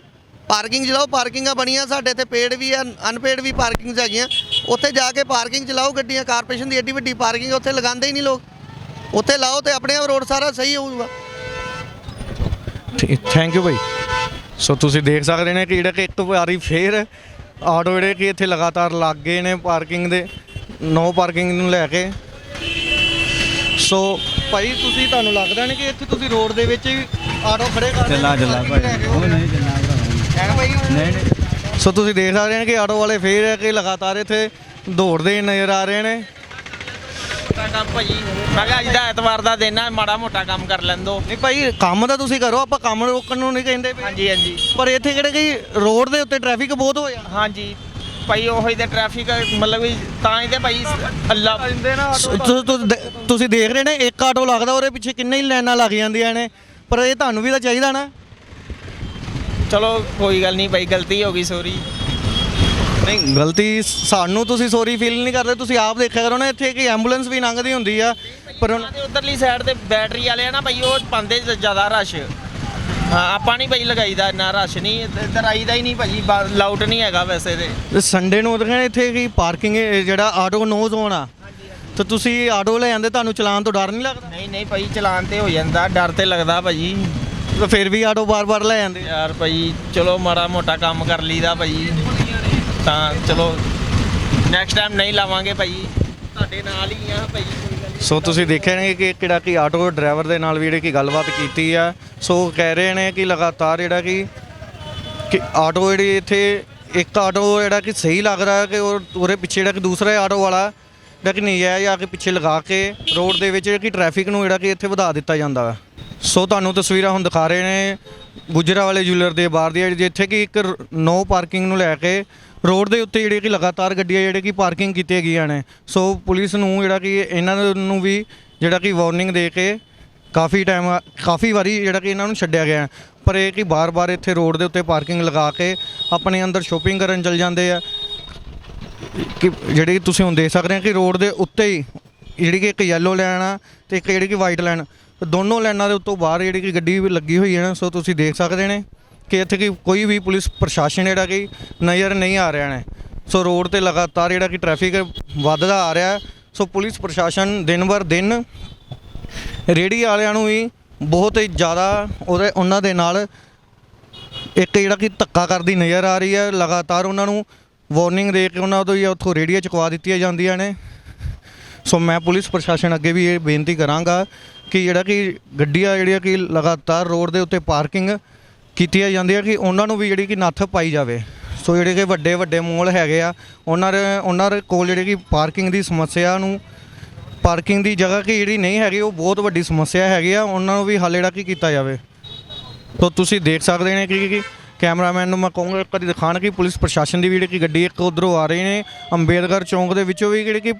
A: ਪਾਰਕਿੰਗ ਚਲਾਓ ਪਾਰਕਿੰਗਾਂ ਬਣੀਆਂ, ਸਾਡੇ ਇੱਥੇ ਪੇਡ ਵੀ ਆ ਅਨਪੇਡ ਵੀ ਪਾਰਕਿੰਗਸ ਹੈਗੀਆਂ। ਉੱਥੇ ਜਾ ਕੇ ਪਾਰਕਿੰਗ ਚਲਾਓ ਗੱਡੀਆਂ ਕਾਰਪੋਰੇਸ਼ਨ ਦੀ ਐਡੀ ਵੱਡੀ ਪਾਰਕਿੰਗ ਉੱਥੇ ਲਗਾਉਂਦੇ ਹੀ ਨਹੀਂ ਲੋਕ। ਉੱਥੇ ਲਾਓ ਤੇ ਆਪਣੇ ਆਪ ਰੋਡ ਸਾਰਾ ਸਹੀ ਹੋਊਗਾ।
B: ਥੈਂਕ ਯੂ ਭਾਈ। ਸੋ ਤੁਸੀਂ ਦੇਖ ਸਕਦੇ ਨੇ ਕਿ ਜਿਹੜਾ ਕਿ ਇੱਕ ਵਾਰੀ ਫੇਰ ਆਟੋ ਜਿਹੜੇ ਕਿ ਇੱਥੇ ਲਗਾਤਾਰ ਲੱਗ ਗਏ ਨੇ ਪਾਰਕਿੰਗ ਦੇ ਨੋ ਪਾਰਕਿੰਗ ਨੂੰ ਲੈ ਕੇ। ਸੋ ਭਾਈ ਤੁਸੀਂ ਤੁਹਾਨੂੰ ਲੱਗਦਾ ਨਹੀਂ ਕਿ ਇੱਥੇ ਤੁਸੀਂ ਰੋਡ ਦੇ ਵਿੱਚ ਆਟੋ ਖੜੇ ਕਰ
D: ਚੱਲਾ ਚੱਲਾ ਭਾਈ। ਉਹ ਨਹੀਂ ਚੱਲਣਾ
B: ਹੈ ਭਾਈ?
D: ਨਹੀਂ ਨਹੀਂ।
B: ਸੋ ਤੁਸੀਂ ਦੇਖ ਸਕਦੇ ਨੇ ਕਿ ਆਟੋ ਵਾਲੇ ਫੇਰ ਹੈ ਕਿ ਲਗਾਤਾਰ ਇੱਥੇ ਦੌੜਦੇ ਨਜ਼ਰ ਆ ਰਹੇ ਨੇ।
C: ਤਾਂ ਕੰਮ ਭਾਜੀ। ਮੈਂ ਕਿਹਾ ਅੱਜ ਦਾ ਐਤਵਾਰ ਦਾ ਦਿਨ ਆ ਮਾੜਾ ਮੋਟਾ ਕੰਮ ਕਰ ਲੈਂਦੋ।
B: ਨਹੀਂ ਭਾਈ ਕੰਮ ਤਾਂ ਤੁਸੀਂ ਕਰੋ ਆਪਾਂ ਕੰਮ ਰੋਕਣ ਨੂੰ ਨਹੀਂ ਕਹਿੰਦੇ ਪਏ।
C: ਹਾਂਜੀ ਹਾਂਜੀ।
B: ਪਰ ਇੱਥੇ ਕਿਹੜੇ ਕਿ ਰੋਡ ਦੇ ਉੱਤੇ ਟ੍ਰੈਫਿਕ ਬਹੁਤ ਹੋ ਜਾਣਾ।
C: ਹਾਂਜੀ। ਭਾਈ ਉਹੀ ਤੇ ਟ੍ਰੈਫਿਕ ਮਤਲਬ ਵੀ ਤਾਂ ਹੀ ਤੇ ਭਾਈ ਅੱਲਾ
B: ਸ- ਤੁ- ਤੁ- ਦੇ- ਤੁਸੀਂ ਦੇਖ ਰਹੇ ਨੇ ਇੱਕ ਆਟੋ ਲੱਗਦਾ ਉਹਦੇ ਪਿੱਛੇ ਕਿੰਨੇ ਹੀ ਲਾਈਨਾਂ ਲੱਗ ਜਾਂਦੀਆਂ ਨੇ। ਪਰ ਇਹ ਤੁਹਾਨੂੰ ਵੀ ਤਾਂ ਚਾਹੀਦਾ ਨਾ।
C: ਚਲੋ ਕੋਈ ਗੱਲ ਨਹੀਂ ਭਾਈ ਗਲਤੀ ਹੋ ਗਈ ਸੋਰੀ
B: ਨਹੀਂ ਗਲਤੀ ਸਾਨੂੰ ਤੁਸੀਂ ਸੌਰੀ ਫੀਲ ਨਹੀਂ ਕਰਦੇ ਤੁਸੀਂ ਆਪ ਦੇਖਿਆ ਕਰੋ ਨਾ ਇੱਥੇ ਕਿ ਐਂਬੂਲੈਂਸ ਵੀ ਲੰਘਦੀ ਹੁੰਦੀ ਆ ਪਰ ਹੁਣ
C: ਤੇ ਉਧਰਲੀ ਸਾਈਡ ਤੇ ਬੈਟਰੀ ਵਾਲੇ ਆ ਨਾ ਭਾਈ ਉਹ ਪਾਉਂਦੇ ਜ਼ਿਆਦਾ ਰਸ਼ ਹਾਂ ਆਪਾਂ ਨਹੀਂ ਭਾਈ ਲਗਾਈਦਾ ਇੰਨਾ ਰਸ਼ ਨਹੀਂ ਇੱਧ- ਇੱਧਰ ਆਈਦਾ ਹੀ ਨਹੀਂ ਭਾਜੀ ਲਾਊਟ ਨਹੀਂ ਹੈਗਾ ਵੈਸੇ ਤੇ।
B: ਸੰਡੇ ਨੂੰ ਦੇਖਿਆ ਇੱਥੇ ਕੀ ਪਾਰਕਿੰਗ ਜਿਹੜਾ ਆਟੋ ਨੋ ਜ਼ੋਨ ਆ ਤੇ ਤੁਸੀਂ ਆਟੋ ਲੈ ਜਾਂਦੇ ਤੁਹਾਨੂੰ ਚਲਾਨ ਤੋਂ ਡਰ ਨਹੀਂ ਲੱਗਦਾ?
C: ਨਹੀਂ ਨਹੀਂ ਭਾਈ ਚਲਾਨ ਤੇ ਹੋ ਜਾਂਦਾ ਡਰ ਤੇ ਲੱਗਦਾ ਭਾਜੀ।
B: ਤੇ ਫਿਰ ਵੀ ਆਟੋ ਬਾਰ-ਬਾਰ ਲੈ ਜਾਂਦੇ
C: ਯਾਰ ਭਾਈ ਚਲੋ ਮਾੜਾ ਮੋਟਾ ਕੰਮ ਕਰ ਲਈਦਾ ਭਾਈ। ਤਾਂ ਚਲੋ ਨੈਕਸਟ ਟਾਈਮ ਨਹੀਂ ਲਾਵਾਂਗੇ ਭਾਈ। ਤੁਹਾਡੇ ਨਾਲ ਹੀ ਆ ਭਾਈ, ਕੋਈ ਗੱਲ ਨਹੀਂ।
B: ਸੋ ਤੁਸੀਂ ਦੇਖਿਆ ਨੇ ਕਿ ਕਿਹੜਾ ਕਿ ਆਟੋ ਡਰਾਈਵਰ ਦੇ ਨਾਲ ਵੀ ਜਿਹੜੀ ਕਿ ਗੱਲਬਾਤ ਕੀਤੀ ਆ। ਸੋ ਉਹ ਕਹਿ ਰਹੇ ਨੇ ਕਿ ਲਗਾਤਾਰ ਜਿਹੜਾ ਕਿ ਕਿ ਆਟੋ ਜਿਹੜੀ ਇੱਥੇ, ਇੱਕ ਆਟੋ ਜਿਹੜਾ ਕਿ ਸਹੀ ਲੱਗ ਰਿਹਾ ਕਿ ਉਹ ਉਹਦੇ ਪਿੱਛੇ ਜਿਹੜਾ ਕਿ ਦੂਸਰਾ ਆਟੋ ਵਾਲਾ, ਜਿਹੜਾ ਕਿ ਨਹੀਂ ਹੈ ਜਾਂ ਕਿ ਪਿੱਛੇ ਲਗਾ ਕੇ ਰੋਡ ਦੇ ਵਿੱਚ ਜਿਹੜਾ ਕਿ ਟ੍ਰੈਫਿਕ ਨੂੰ ਜਿਹੜਾ ਕਿ ਇੱਥੇ ਵਧਾ ਦਿੱਤਾ ਜਾਂਦਾ। ਵਾ ਸੋ ਤੁਹਾਨੂੰ ਤਸਵੀਰਾਂ ਹੁਣ ਦਿਖਾ ਰਹੇ ਨੇ ਗੁਜਰਾ ਵਾਲੇ ਜੁਐਲਰ ਦੇ ਬਾਹਰ ਦੀ ਜਿੱਥੇ ਕਿ ਇੱਕ ਨੋ ਪਾਰਕਿੰਗ ਨੂੰ ਲੈ ਕੇ ਰੋਡ ਦੇ ਉੱਤੇ ਜਿਹੜੇ ਕਿ ਲਗਾਤਾਰ ਗੱਡੀਆਂ ਜਿਹੜੇ ਕਿ ਪਾਰਕਿੰਗ ਕੀਤੀਆਂ ਗਈਆਂ ਨੇ। ਸੋ ਪੁਲਿਸ ਨੂੰ ਜਿਹੜਾ ਕਿ ਇਹਨਾਂ ਨੂੰ ਵੀ ਜਿਹੜਾ ਕਿ ਵਾਰਨਿੰਗ ਦੇ ਕੇ ਕਾਫੀ ਟਾਈਮ, ਕਾਫੀ ਵਾਰੀ ਜਿਹੜਾ ਕਿ ਇਹਨਾਂ ਨੂੰ ਛੱਡਿਆ ਗਿਆ। ਪਰ ਇਹ ਕਿ ਬਾਰ-ਬਾਰ ਇੱਥੇ ਰੋਡ ਦੇ ਉੱਤੇ ਪਾਰਕਿੰਗ ਲਗਾ ਕੇ ਆਪਣੇ ਅੰਦਰ ਸ਼ੋਪਿੰਗ ਕਰਨ ਚਲ ਜਾਂਦੇ ਆ। ਕਿ ਜਿਹੜੇ ਕਿ ਤੁਸੀਂ ਹੁਣ ਦੇਖ ਸਕਦੇ ਹੋ ਕਿ ਰੋਡ ਦੇ ਉੱਤੇ ਹੀ ਜਿਹੜੀ ਕਿ ਇੱਕ ਯੈਲੋ ਲਾਈਨ ਆ ਤੇ ਇੱਕ ਜਿਹੜੀ ਕਿ ਵਾਈਟ ਲਾਈਨ ਦੋਨੋਂ ਲਾਈਨਾਂ ਦੇ ਉੱਤੋਂ ਬਾਹਰ ਜਿਹੜੀ ਕਿ ਗੱਡੀ ਵੀ ਲੱਗੀ ਹੋਈ ਹੈ ਨਾ, ਸੋ ਤੁਸੀਂ ਦੇਖ ਸਕਦੇ ਨੇ। ਕਿ ਇੱਥੇ ਕਿ ਕੋਈ ਵੀ ਪੁਲਿਸ ਪ੍ਰਸ਼ਾਸਨ ਜਿਹੜਾ ਕਿ ਨਜ਼ਰ ਨਹੀਂ ਆ ਰਿਹਾ ਨੇ। ਸੋ ਰੋਡ ਤੇ ਲਗਾਤਾਰ ਜਿਹੜਾ ਕਿ ਟ੍ਰੈਫਿਕ ਵੱਧਦਾ ਆ ਰਿਹਾ ਸੋ ਪੁਲਿਸ ਪ੍ਰਸ਼ਾਸਨ ਦਿਨ ਬਰ ਦਿਨ ਰੇੜੀ ਵਾਲਿਆਂ ਨੂੰ ਵੀ ਬਹੁਤ ਹੀ ਜ਼ਿਆਦਾ ਉਹਦੇ ਉਹਨਾਂ ਦੇ ਨਾਲ ਇੱਕ ਜਿਹੜਾ ਕਿ ਧੱਕਾ ਕਰਦੀ ਨਜ਼ਰ ਆ ਰਹੀ ਹੈ। ਲਗਾਤਾਰ ਉਹਨਾਂ ਨੂੰ ਵਾਰਨਿੰਗ ਦੇ ਕੇ ਉਹਨਾਂ ਤੋਂ ਹੀ ਉੱਥੋਂ ਰੇੜੀਆਂ ਚੁਕਵਾ ਦਿੱਤੀਆਂ ਜਾਂਦੀਆਂ ਨੇ। ਸੋ ਮੈਂ ਪੁਲਿਸ ਪ੍ਰਸ਼ਾਸਨ ਅੱਗੇ ਵੀ ਇਹ ਬੇਨਤੀ ਕਰਾਂਗਾ ਕਿ ਜਿਹੜਾ ਕਿ ਗੱਡੀਆਂ ਜਿਹੜੀਆਂ ਕਿ ਲਗਾਤਾਰ ਰੋਡ ਦੇ ਉੱਤੇ ਪਾਰਕਿੰਗ ਕੀਤੀਆਂ ਜਾਂਦੀਆਂ ਕਿ ਉਹਨਾਂ ਨੂੰ ਵੀ ਜਿਹੜੀ ਕਿ ਨੱਥ ਪਾਈ ਜਾਵੇ। ਸੋ ਜਿਹੜੇ ਕਿ ਵੱਡੇ ਵੱਡੇ ਮੋਲ ਹੈਗੇ ਆ, ਉਹਨਾਂ ਦੇ ਉਹਨਾਂ ਦੇ ਕੋਲ ਜਿਹੜੇ ਕਿ ਪਾਰਕਿੰਗ ਦੀ ਸਮੱਸਿਆ ਨੂੰ ਪਾਰਕਿੰਗ ਦੀ ਜਗ੍ਹਾ ਕਿ ਜਿਹੜੀ ਨਹੀਂ ਹੈਗੀ, ਉਹ ਬਹੁਤ ਵੱਡੀ ਸਮੱਸਿਆ ਹੈਗੀ ਆ, ਉਹਨਾਂ ਨੂੰ ਵੀ ਹੱਲ ਜਿਹੜਾ ਕੀ ਕੀਤਾ ਜਾਵੇ। ਤੋ ਤੁਸੀਂ ਦੇਖ ਸਕਦੇ ਨੇ ਕਿ ਕਿ ਕੈਮਰਾਮੈਨ ਨੂੰ ਮੈਂ ਕਹੂੰਗਾ ਕਦੀ ਵਾਰੀ ਦਿਖਾਣ ਕਿ ਪੁਲਿਸ ਪ੍ਰਸ਼ਾਸਨ ਦੀ ਵੀ ਜਿਹੜੀ ਕਿ ਗੱਡੀ ਇੱਕ ਉਧਰੋਂ ਆ ਰਹੀ ਨੇ, ਅੰਬੇਦਕਰ ਚੌਂਕ ਦੇ ਵਿੱਚੋਂ ਵੀ ਜਿਹੜੀ ਕਿ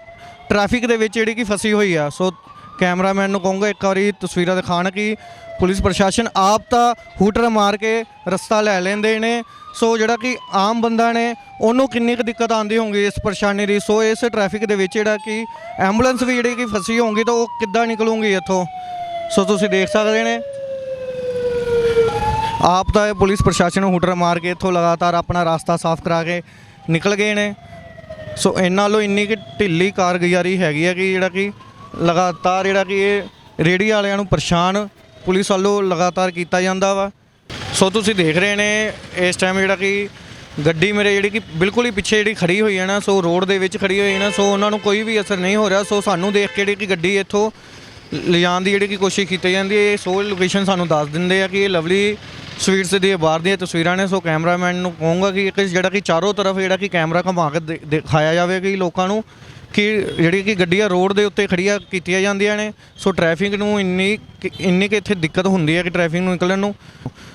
B: ਟ੍ਰੈਫਿਕ ਦੇ ਵਿੱਚ ਜਿਹੜੀ ਕਿ ਫਸੀ ਹੋਈ ਆ। ਸੋ ਕੈਮਰਾਮੈਨ ਨੂੰ ਕਹੂੰਗਾ, ਇੱਕ ਵਾਰੀ ਤਸਵੀਰਾਂ ਦਿਖਾਣ ਕਿ ਪੁਲਿਸ ਪ੍ਰਸ਼ਾਸਨ ਆਪ ਤਾਂ ਹੂਟਰ ਮਾਰ ਕੇ ਰਸਤਾ ਲੈ ਲੈਂਦੇ ਨੇ। ਸੋ ਜਿਹੜਾ ਕਿ ਆਮ ਬੰਦਾ ਨੇ, ਉਹਨੂੰ ਕਿੰਨੀ ਕੁ ਦਿੱਕਤ ਆਉਂਦੀ ਹੋਊਗੀ ਇਸ ਪਰੇਸ਼ਾਨੀ ਦੀ? ਸੋ ਇਸ ਟ੍ਰੈਫਿਕ ਦੇ ਵਿੱਚ ਜਿਹੜਾ ਕਿ ਐਂਬੂਲੈਂਸ ਵੀ ਜਿਹੜੀ ਕਿ ਫਸੀ ਹੋਊਗੀ ਤਾਂ ਉਹ ਕਿੱਦਾਂ ਨਿਕਲੂਗੀ ਇੱਥੋਂ? ਸੋ ਤੁਸੀਂ ਦੇਖ ਸਕਦੇ ਨੇ। ਆਪ ਤਾਂ ਇਹ ਪੁਲਿਸ ਪ੍ਰਸ਼ਾਸਨ ਨੂੰ ਹੁਟਰ ਮਾਰ ਕੇ ਇੱਥੋਂ ਲਗਾਤਾਰ ਆਪਣਾ ਰਸਤਾ ਸਾਫ਼ ਕਰਾ ਕੇ ਨਿਕਲ ਗਏ ਨੇ। ਸੋ ਇਹਨਾਂ ਨਾਲੋਂ ਇੰਨੀ ਕਿ ਢਿੱਲੀ ਕਾਰਗੁਜ਼ਾਰੀ ਹੈਗੀ ਹੈ ਕਿ ਜਿਹੜਾ ਕਿ ਲਗਾਤਾਰ ਜਿਹੜਾ ਕਿ ਇਹ ਰੇੜੀ ਵਾਲਿਆਂ ਨੂੰ ਪਰੇਸ਼ਾਨ ਪੁਲਿਸ ਵੱਲੋਂ ਲਗਾਤਾਰ ਕੀਤਾ ਜਾਂਦਾ ਵਾ। ਸੋ ਤੁਸੀਂ ਦੇਖ ਰਹੇ ਨੇ, ਇਸ ਟਾਈਮ ਜਿਹੜਾ ਕਿ ਗੱਡੀ ਮੇਰੇ ਜਿਹੜੀ ਕਿ ਬਿਲਕੁਲ ਹੀ ਪਿੱਛੇ ਜਿਹੜੀ ਖੜੀ ਹੋਈ ਹੈ ਨਾ, ਸੋ ਰੋਡ ਦੇ ਵਿੱਚ ਖੜੀ ਹੋਈ ਹੈ ਨਾ, ਸੋ ਉਹਨਾਂ ਨੂੰ ਕੋਈ ਵੀ ਅਸਰ ਨਹੀਂ ਹੋ ਰਿਹਾ। ਸੋ ਸਾਨੂੰ ਦੇਖ ਕੇ ਜਿਹੜੀ ਕਿ ਗੱਡੀ ਇੱਥੋਂ ਲਿਜਾਣ ਦੀ ਜਿਹੜੀ ਕਿ ਕੋਸ਼ਿਸ਼ ਕੀਤੀ ਜਾਂਦੀ ਹੈ, ਇਹ ਸੋ ਲੋਕੇਸ਼ਨ ਸਾਨੂੰ ਦੱਸ ਦਿੰਦੇ ਆ ਕਿ ਇਹ ਲਵਲੀ ਸਵੀਟਸ ਦੀ ਬਾਹਰ ਦੀਆਂ ਤਸਵੀਰਾਂ ਨੇ। ਸੋ ਕੈਮਰਾਮੈਨ ਨੂੰ ਕਹੂੰਗਾ ਕਿ ਇੱਕ ਜਿਹੜਾ ਕਿ ਚਾਰੋਂ ਤਰਫ ਜਿਹੜਾ ਕਿ ਕੈਮਰਾ ਘੁਮਾ ਕੇ ਦੇ- ਦਿਖਾਇਆ ਜਾਵੇ ਕਿ ਲੋਕਾਂ ਨੂੰ ਕਿ ਜਿਹੜੀ ਕਿ ਗੱਡੀਆਂ ਰੋਡ ਦੇ ਉੱਤੇ ਖੜੀਆਂ ਕੀਤੀਆਂ ਜਾਂਦੀਆਂ ਨੇ, ਸੋ ਟ੍ਰੈਫਿਕ ਨੂੰ ਇੰਨੀ ਕਿ- ਇੰਨੀ ਕਿ ਇੱਥੇ ਦਿੱਕਤ ਹੁੰਦੀ ਹੈ ਕਿ ਟ੍ਰੈਫਿਕ ਨੂੰ ਨਿਕਲਣ ਨੂੰ।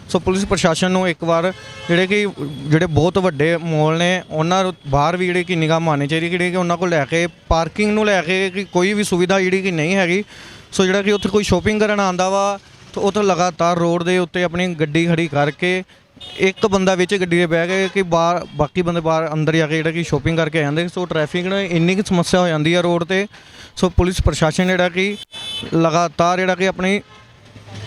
B: ਸੋ ਪੁਲਿਸ ਪ੍ਰਸ਼ਾਸਨ ਨੂੰ ਇੱਕ ਵਾਰ ਜਿਹੜੇ ਕਿ, ਜਿਹੜੇ ਬਹੁਤ ਵੱਡੇ ਮੋਲ ਨੇ, ਉਹਨਾਂ ਨੂੰ ਬਾਹਰ ਵੀ ਜਿਹੜੇ ਕਿ ਨਿਗਾਹ ਮਾਰਨੀ ਚਾਹੀਦੀ ਕਿ ਜਿਹੜੇ ਕਿ ਉਹਨਾਂ ਕੋਲ ਲੈ ਕੇ ਪਾਰਕਿੰਗ ਨੂੰ ਲੈ ਕੇ ਕਿ ਕੋਈ ਵੀ ਸੁਵਿਧਾ ਜਿਹੜੀ ਕਿ ਨਹੀਂ ਹੈਗੀ। ਸੋ ਜਿਹੜਾ ਕਿ ਉੱਥੇ ਕੋਈ ਸ਼ੋਪਿੰਗ ਕਰਨ ਆਂਦਾ ਵਾ, ਤਾਂ ਉੱਥੇ ਲਗਾਤਾਰ ਰੋਡ ਦੇ ਉੱਤੇ ਆਪਣੀ ਗੱਡੀ ਖੜੀ ਕਰਕੇ ਇੱਕ ਬੰਦਾ ਵਿੱਚ ਗੱਡੀ ਦੇ ਬਹਿ ਕੇ ਕਿ ਬਾਹਰ, ਬਾਕੀ ਬੰਦੇ ਬਾਹਰ ਅੰਦਰ ਜਾ ਕੇ ਜਿਹੜਾ ਕਿ ਸ਼ੋਪਿੰਗ ਕਰਕੇ ਆ ਜਾਂਦੇ, ਸੋ ਟ੍ਰੈਫਿਕ ਨਾਲ ਇੰਨੀ ਕੁ ਸਮੱਸਿਆ ਹੋ ਜਾਂਦੀ ਆ ਰੋਡ ਤੇ, ਸੋ ਪੁਲਿਸ ਪ੍ਰਸ਼ਾਸਨ ਜਿਹੜਾ ਕਿ ਲਗਾਤਾਰ ਜਿਹੜਾ ਕਿ ਆਪਣੀ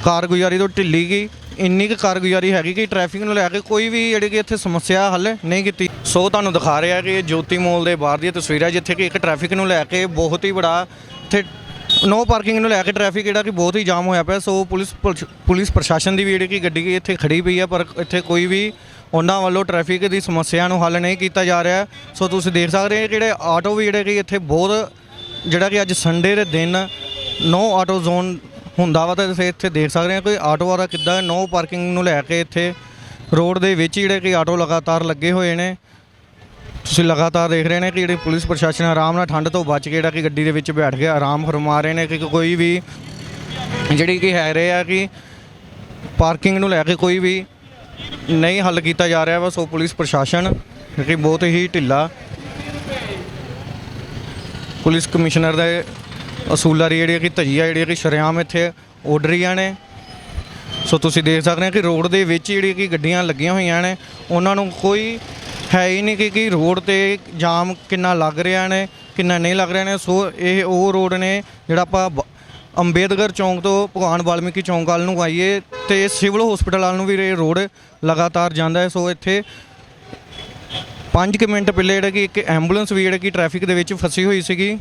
B: ਕਾਰਗੁਜ਼ਾਰੀ ਤੋਂ ਢਿੱਲੀ ਗਈ, ਇੰਨੀ ਕੁ ਕਾਰਗੁਜ਼ਾਰੀ ਹੈਗੀ ਕਿ ਟ੍ਰੈਫਿਕ ਨੂੰ ਲੈ ਕੇ ਕੋਈ ਵੀ ਜਿਹੜੀ ਕਿ ਇੱਥੇ ਸਮੱਸਿਆ ਹੱਲ ਨਹੀਂ ਕੀਤੀ। ਸੋ ਤੁਹਾਨੂੰ ਦਿਖਾ ਰਿਹਾ ਕਿ ਇਹ ਜੋਤੀ ਮੋਲ ਦੇ ਬਾਹਰ ਦੀਆਂ ਤਸਵੀਰਾਂ, ਜਿੱਥੇ ਕਿ ਇੱਕ ਟ੍ਰੈਫਿਕ ਨੂੰ ਲੈ ਕੇ ਬਹੁਤ ਹੀ ਬੜਾ ਇੱਥੇ ਨੋ ਪਾਰਕਿੰਗ ਨੂੰ ਲੈ ਕੇ ਟ੍ਰੈਫਿਕ ਜਿਹੜਾ ਕਿ ਬਹੁਤ ਹੀ ਜਾਮ ਹੋਇਆ ਪਿਆ। ਸੋ ਪੁਲਿਸ ਪੁਲਿਸ ਪ੍ਰਸ਼ਾਸਨ ਦੀ ਵੀ ਜਿਹੜੀ ਕਿ ਗੱਡੀ ਇੱਥੇ ਖੜੀ ਪਈ ਹੈ ਪਰ ਇੱਥੇ ਕੋਈ ਵੀ ਉਹਨਾਂ ਵੱਲੋਂ ਟ੍ਰੈਫਿਕ ਦੀ ਸਮੱਸਿਆ ਨੂੰ ਹੱਲ ਨਹੀਂ ਕੀਤਾ ਜਾ ਰਿਹਾ। ਸੋ ਤੁਸੀਂ ਦੇਖ ਸਕਦੇ ਹੋ ਜਿਹੜੇ ਆਟੋ ਵੀ ਜਿਹੜੇ ਕਿ ਇੱਥੇ ਬਹੁਤ ਜਿਹੜਾ ਕਿ ਅੱਜ ਸੰਡੇ ਦੇ ਦਿਨ ਨੋ ਆਟੋ ਜ਼ੋਨ ਹੁੰਦਾ ਵਾ, ਤਾਂ ਤੁਸੀਂ ਇੱਥੇ ਦੇਖ ਸਕਦੇ ਹੋ ਕੋਈ ਆਟੋ ਵਾਲਾ ਕਿੱਦਾਂ ਨੋ ਪਾਰਕਿੰਗ ਨੂੰ ਲੈ ਕੇ ਇੱਥੇ ਰੋਡ ਦੇ ਵਿੱਚ ਜਿਹੜੇ ਕਿ ਆਟੋ ਲਗਾਤਾਰ ਲੱਗੇ ਹੋਏ ਨੇ। ਤੁਸੀਂ ਲਗਾਤਾਰ ਦੇਖ ਰਹੇ ਨੇ ਕਿ ਜਿਹੜੇ ਪੁਲਿਸ ਪ੍ਰਸ਼ਾਸਨ ਆਰਾਮ ਨਾਲ ਠੰਡ ਤੋਂ ਬਚ ਕੇ ਜਿਹੜਾ ਕਿ ਗੱਡੀ ਦੇ ਵਿੱਚ ਬੈਠ ਕੇ ਆਰਾਮ ਫਰਮਾ ਰਹੇ ਨੇ ਕਿ ਕੋਈ ਵੀ ਜਿਹੜੀ ਕਿ ਹੈ ਰਹੇ ਆ ਕਿ ਪਾਰਕਿੰਗ ਨੂੰ ਲੈ ਕੇ ਕੋਈ ਵੀ ਨਹੀਂ ਹੱਲ ਕੀਤਾ ਜਾ ਰਿਹਾ ਵਾ, ਸੋ ਪੁਲਿਸ ਪ੍ਰਸ਼ਾਸਨ ਕਿ ਬਹੁਤ ਹੀ ਢਿੱਲਾ ਪੁਲਿਸ ਕਮਿਸ਼ਨਰ ਦੇ ਅਸੂਲਾਂ ਦੀ ਜਿਹੜੀ ਕਿ ਧਜੀਆ ਜਿਹੜੀ ਕਿ ਸ਼ਰੇਆਮ ਇੱਥੇ ਉੱਡ ਰਹੀਆਂ ਨੇ। ਸੋ ਤੁਸੀਂ ਦੇਖ ਸਕਦੇ ਹੋ ਕਿ ਰੋਡ ਦੇ ਵਿੱਚ ਜਿਹੜੀ ਕਿ ਗੱਡੀਆਂ ਲੱਗੀਆਂ ਹੋਈਆਂ ਨੇ, ਉਹਨਾਂ ਨੂੰ ਕੋਈ ਹੈ ਹੀ ਨਹੀਂ ਕਿ ਕਿ ਰੋਡ ਤੇ ਜਾਮ ਕਿੰਨਾ ਲੱਗ ਰਿਹਾ ਨੇ, ਕਿੰਨਾ ਨਹੀਂ ਲੱਗ ਰਿਹਾ ਨੇ। ਸੋ ਇਹ ਉਹ ਰੋਡ ਨੇ ਜਿਹੜਾ ਆਪਾਂ ਬ- ਅੰਬੇਦਕਰ ਚੌਂਕ ਤੋਂ ਭਗਵਾਨ ਵਾਲਮੀਕੀ ਚੌਂਕ ਵੱਲ ਨੂੰ ਆਈਏ ਤੇ ਸਿਵਲ ਹਸਪੀਟਲ ਵੱਲ ਨੂੰ ਵੀ ਇਹ ਰੋਡ ਲਗਾਤਾਰ ਜਾਂਦਾ ਹੈ। ਸੋ ਇੱਥੇ 5 ਮਿੰਟ ਪਹਿਲੇ ਜਿਹੜਾ ਕਿ ਇੱਕ ਐਂਬੂਲੈਂਸ ਵੀ ਜਿਹੜਾ ਕਿ ਟ੍ਰੈਫਿਕ ਦੇ ਵਿੱਚ ਫਸੀ ਹੋਈ ਸੀਗੀ।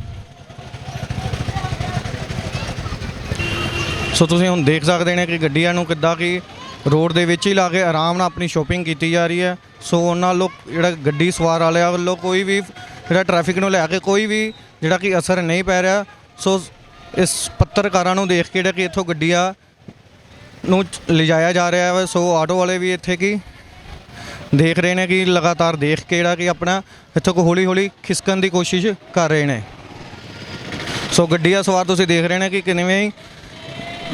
B: ਸੋ ਤੁਸੀਂ ਹੁਣ ਦੇਖ ਸਕਦੇ ਨੇ ਕਿ ਗੱਡੀਆਂ ਨੂੰ ਕਿੱਦਾਂ ਕਿ ਰੋਡ ਦੇ ਵਿੱਚ ਹੀ ਲਾ ਕੇ ਆਰਾਮ ਨਾਲ ਆਪਣੀ ਸ਼ੋਪਿੰਗ ਕੀਤੀ ਜਾ ਰਹੀ ਹੈ। ਸੋ ਉਹਨਾਂ ਲੋਕ ਜਿਹੜਾ ਗੱਡੀ ਸਵਾਰ ਵਾਲਿਆਂ ਵੱਲੋਂ ਕੋਈ ਵੀ ਜਿਹੜਾ ਟ੍ਰੈਫਿਕ ਨੂੰ ਲੈ ਕੇ ਕੋਈ ਵੀ ਜਿਹੜਾ ਕਿ ਅਸਰ ਨਹੀਂ ਪੈ ਰਿਹਾ। ਸੋ ਇਸ ਪੱਤਰਕਾਰਾਂ ਨੂੰ ਦੇਖ ਕੇ ਜਿਹੜਾ ਕਿ ਇੱਥੋਂ ਗੱਡੀਆਂ ਨੂੰ ਲਿਜਾਇਆ ਜਾ ਰਿਹਾ ਹੈ ਸੋ ਆਟੋ ਵਾਲੇ ਵੀ ਇੱਥੇ ਕੀ ਦੇਖ ਰਹੇ ਨੇ ਕਿ ਲਗਾਤਾਰ ਦੇਖ ਕੇ ਜਿਹੜਾ ਕਿ ਆਪਣਾ ਇੱਥੋਂ ਕੋ ਹੌਲੀ ਹੌਲੀ ਖਿਸਕਣ ਦੀ ਕੋਸ਼ਿਸ਼ ਕਰ ਰਹੇ ਨੇ। ਸੋ ਗੱਡੀਆਂ ਸਵਾਰ ਤੁਸੀਂ ਦੇਖ ਰਹੇ ਨੇ ਕਿ ਕਿਵੇਂ ਹੀ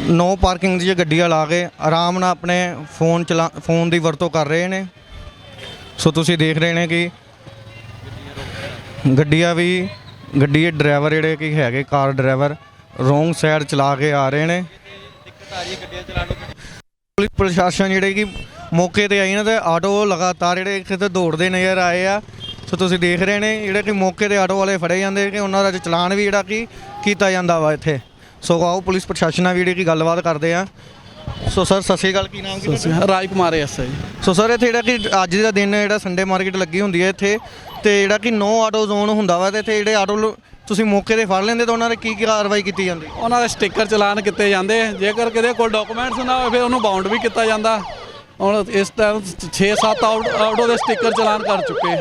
B: ਨੋ ਪਾਰਕਿੰਗ ਦੀਆਂ ਗੱਡੀਆਂ ਲਾ ਕੇ ਆਰਾਮ ਨਾਲ ਆਪਣੇ ਫੋਨ ਚਲਾ, ਫੋਨ ਦੀ ਵਰਤੋਂ ਕਰ ਰਹੇ ਨੇ। ਸੋ ਤੁਸੀਂ ਦੇਖ ਰਹੇ ਨੇ ਕਿ ਗੱਡੀਆਂ ਵੀ, ਗੱਡੀ ਦੇ ਡਰਾਈਵਰ ਜਿਹੜੇ ਕਿ ਹੈਗੇ, ਕਾਰ ਡਰਾਈਵਰ ਰੋਂਗ ਸਾਈਡ ਚਲਾ ਕੇ ਆ ਰਹੇ ਨੇ। ਪੁਲਿਸ ਪ੍ਰਸ਼ਾਸਨ ਜਿਹੜੇ ਕਿ ਮੌਕੇ ਤੇ ਆਈ ਨਾ ਤੇ ਆਟੋ ਲਗਾਤਾਰ ਜਿਹੜੇ ਕਿਤੇ ਦੌੜਦੇ ਨਜ਼ਰ ਆਏ ਆ। ਸੋ ਤੁਸੀਂ ਦੇਖ ਰਹੇ ਨੇ, ਜਿਹੜੇ ਕਿ ਮੌਕੇ ਤੇ ਆਟੋ ਵਾਲੇ ਫੜੇ ਜਾਂਦੇ ਕਿ ਉਹਨਾਂ ਦਾ ਚਲਾਨ ਵੀ ਜਿਹੜਾ ਕਿ ਕੀਤਾ ਜਾਂਦਾ ਵਾ ਇੱਥੇ। ਸੋ ਆਓ ਪੁਲਿਸ ਪ੍ਰਸ਼ਾਸਨ ਨਾਲ ਵੀ ਜਿਹੜੀ ਕਿ ਗੱਲਬਾਤ ਕਰਦੇ ਆ। ਸੋ ਸਰ ਸਤਿ ਸ਼੍ਰੀ ਅਕਾਲ ਕੀ ਨਾਮ ਕੀ ਤੁਹਾਡਾ?
E: ਰਾਜ ਕੁਮਾਰ ਐਸ ਹੈ ਜੀ
B: ਸੋ ਸਰ ਇੱਥੇ ਜਿਹੜਾ ਕਿ ਅੱਜ ਦਾ ਦਿਨ ਜਿਹੜਾ ਸੰਡੇ ਮਾਰਕੀਟ ਲੱਗੀ ਹੁੰਦੀ ਹੈ ਇੱਥੇ ਤੇ ਜਿਹੜਾ ਕਿ ਨੋ ਆਟੋ ਜ਼ੋਨ ਹੁੰਦਾ ਵਾ ਤੇ ਇੱਥੇ ਜਿਹੜੇ ਆਟੋ ਤੁਸੀਂ ਮੌਕੇ ਤੇ ਫੜ ਲੈਂਦੇ ਤਾਂ ਉਹਨਾਂ ਨੇ ਕੀ ਕੀ ਕਾਰਵਾਈ ਕੀਤੀ ਜਾਂਦੀ?
E: ਉਹਨਾਂ ਦੇ ਸਟicker ਚਲਾਨ ਕੀਤੇ ਜਾਂਦੇ ਜੇਕਰ ਕਿਤੇ ਕੋਲ ਡਾਕੂਮੈਂਟਸ ਨਾ ਹੋਵੇ ਫਿਰ ਉਹਨੂੰ ਬਾਉਂਡ ਵੀ ਕੀਤਾ ਜਾਂਦਾ। ਹੁਣ ਇਸ ਟਾਈਮ 6-7 ਆਟੋ ਦੇ ਸਟicker ਚਲਾਨ ਕਰ ਚੁੱਕੇ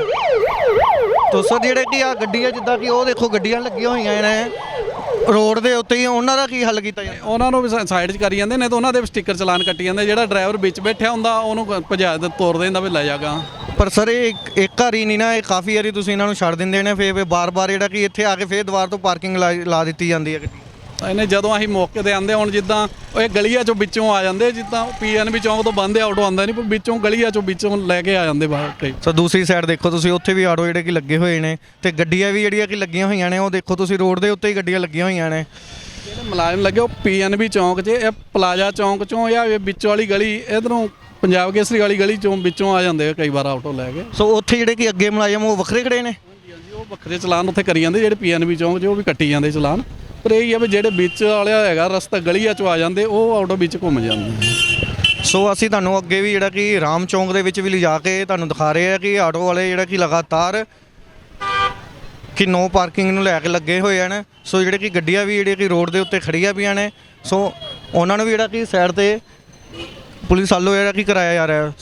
B: ਤੋ ਸਰ ਜਿਹੜੇ ਕਿ ਆ ਗੱਡੀਆਂ ਜਿੱਦਾਂ ਕਿ ਉਹ ਦੇਖੋ ਗੱਡੀਆਂ ਲੱਗੀਆਂ ਹੋਈਆਂ ਨੇ। ਰੋਡ ਦੇ ਉੱਤੇ ਹੀ ਉਹਨਾਂ ਦਾ ਕੀ ਹੱਲ ਕੀਤਾ ਜਾਂਦਾ?
E: ਉਹਨਾਂ ਨੂੰ ਵੀ ਸਾਈਡ 'ਚ ਕਰੀ ਜਾਂਦੇ ਨੇ ਤਾਂ ਉਹਨਾਂ ਦੇ ਸਟicker ਚਲਾਨ ਕੱਟੀ ਜਾਂਦੇ ਜਿਹੜਾ ਡਰਾਈਵਰ ਵਿੱਚ ਬੈਠਿਆ ਹੁੰਦਾ ਉਹਨੂੰ ਭਜਾ ਦੇ ਤੋਰ ਦਿੰਦਾ ਵੀ ਲੈ ਜਾਗਾ
B: ਪਰ ਸਰ ਇਹ ਇੱਕ- ਇੱਕ ਵਾਰੀ ਨਹੀਂ ਨਾ ਇਹ ਕਾਫੀ ਵਾਰੀ ਤੁਸੀਂ ਇਹਨਾਂ ਨੂੰ ਛੱਡ ਦਿੰਦੇ ਨੇ ਫੇਰ ਬਾਰ-ਬਾਰ ਜਿਹੜਾ ਕਿ ਇੱਥੇ ਆ ਕੇ ਫੇਰ ਦੁਬਾਰ ਤੋਂ ਪਾਰਕਿੰਗ ਲਾ ਦਿੱਤੀ ਜਾਂਦੀ ਹੈ ਗੱਡੀ।
E: ਇਹਨੇ ਜਦੋਂ ਅਸੀਂ ਮੌਕੇ ਤੇ ਆਂਦੇ ਹੁਣ ਜਿੱਦਾਂ ਉਹ ਇਹ ਗਲੀਆਂ ਚੋਂ ਵਿੱਚੋਂ ਆ ਜਾਂਦੇ ਜਿੱਦਾਂ ਪੀਐਨਬੀ ਚੌਂਕ ਤੋਂ ਬੰਦ ਆਟੋ ਆਉਂਦਾ ਨਹੀਂ ਪਰ ਵਿੱਚੋਂ ਗਲੀਆਂ ਚੋਂ ਵਿੱਚੋਂ ਲੈ ਕੇ ਆ ਜਾਂਦੇ ਬਾਹਰ ਕਈ।
B: ਸੋ ਦੂਸਰੀ ਸਾਈਡ ਦੇਖੋ ਤੁਸੀਂ ਉੱਥੇ ਵੀ ਆਟੋ ਜਿਹੜੇ ਕਿ ਲੱਗੇ ਹੋਏ ਨੇ ਤੇ ਗੱਡੀਆਂ ਵੀ ਜਿਹੜੀਆਂ ਕਿ ਲੱਗੀਆਂ ਹੋਈਆਂ ਨੇ ਉਹ ਦੇਖੋ ਤੁਸੀਂ ਰੋਡ ਦੇ ਉੱਤੇ ਹੀ ਗੱਡੀਆਂ ਲੱਗੀਆਂ ਹੋਈਆਂ ਨੇ।
E: ਜਿਹੜੇ ਮੁਲਾਜ਼ਮ ਲੱਗੇ ਉਹ ਪੀਐਨਬੀ ਚੌਂਕ 'ਚ ਇਹ ਪਲਾਜ਼ਾ ਚੌਂਕ 'ਚੋਂ ਜਾਂ ਇਹ ਵਿੱਚ ਵਾਲੀ ਗਲੀ ਇਧਰੋਂ ਪੰਜਾਬ ਕੇਸਰੀ ਵਾਲੀ ਗਲੀ 'ਚੋਂ ਵਿੱਚੋਂ ਆ ਜਾਂਦੇ ਆ ਕਈ ਵਾਰ ਆਟੋ ਲੈ ਕੇ।
B: ਸੋ ਉੱਥੇ ਜਿਹੜੇ ਕਿ ਅੱਗੇ ਮੁਲਾਜ਼ਮ ਉਹ ਵੱਖਰੇ ਖੜੇ ਨੇ?
E: ਉਹ ਵੱਖਰੇ ਚਲਾਨ ਉੱਥੇ ਕਰੀ ਜਾਂਦੇ ਜਿਹੜੇ ਪੀਐਨਬੀ ਚੌਂਕ 'ਚ ਉਹ ਵੀ ਕੱਟੀ ਜਾਂਦੇ ਚਲਾਨ। ਪਰ ਇਹ ਹੀ ਆ ਵੀ ਜਿਹੜੇ ਵਿੱਚ ਵਾਲਿਆ ਹੈਗਾ, ਰਸਤਾ ਗਲੀਆਂ 'ਚ ਆ ਜਾਂਦੇ, ਉਹ ਆਟੋ ਵਿੱਚ ਘੁੰਮ ਜਾਂਦੇ
B: ਸੋ ਅਸੀਂ ਤੁਹਾਨੂੰ ਅੱਗੇ ਵੀ ਜਿਹੜਾ ਕਿ ਰਾਮ ਚੌਂਕ ਦੇ ਵਿੱਚ ਵੀ ਲਿਜਾ ਕੇ ਤੁਹਾਨੂੰ ਦਿਖਾ ਰਹੇ ਆ ਕਿ ਆਟੋ ਵਾਲੇ ਜਿਹੜਾ ਕਿ ਲਗਾਤਾਰ ਕਿ ਨੋ ਪਾਰਕਿੰਗ ਨੂੰ ਲੈ ਕੇ ਲੱਗੇ ਹੋਏ ਹਨ। ਸੋ ਜਿਹੜੇ ਕਿ ਗੱਡੀਆਂ ਵੀ ਜਿਹੜੀਆਂ ਕਿ ਰੋਡ ਦੇ ਉੱਤੇ ਖੜੀਆਂ ਪਈਆਂ ਨੇ, ਸੋ ਉਹਨਾਂ ਨੂੰ ਵੀ ਜਿਹੜਾ ਕਿ ਸਾਈਡ ਤੇ ਪੁਲਿਸ ਵੱਲੋਂ ਜਿਹੜਾ ਕਿ ਕਰਾਇਆ ਜਾ ਰਿਹਾ।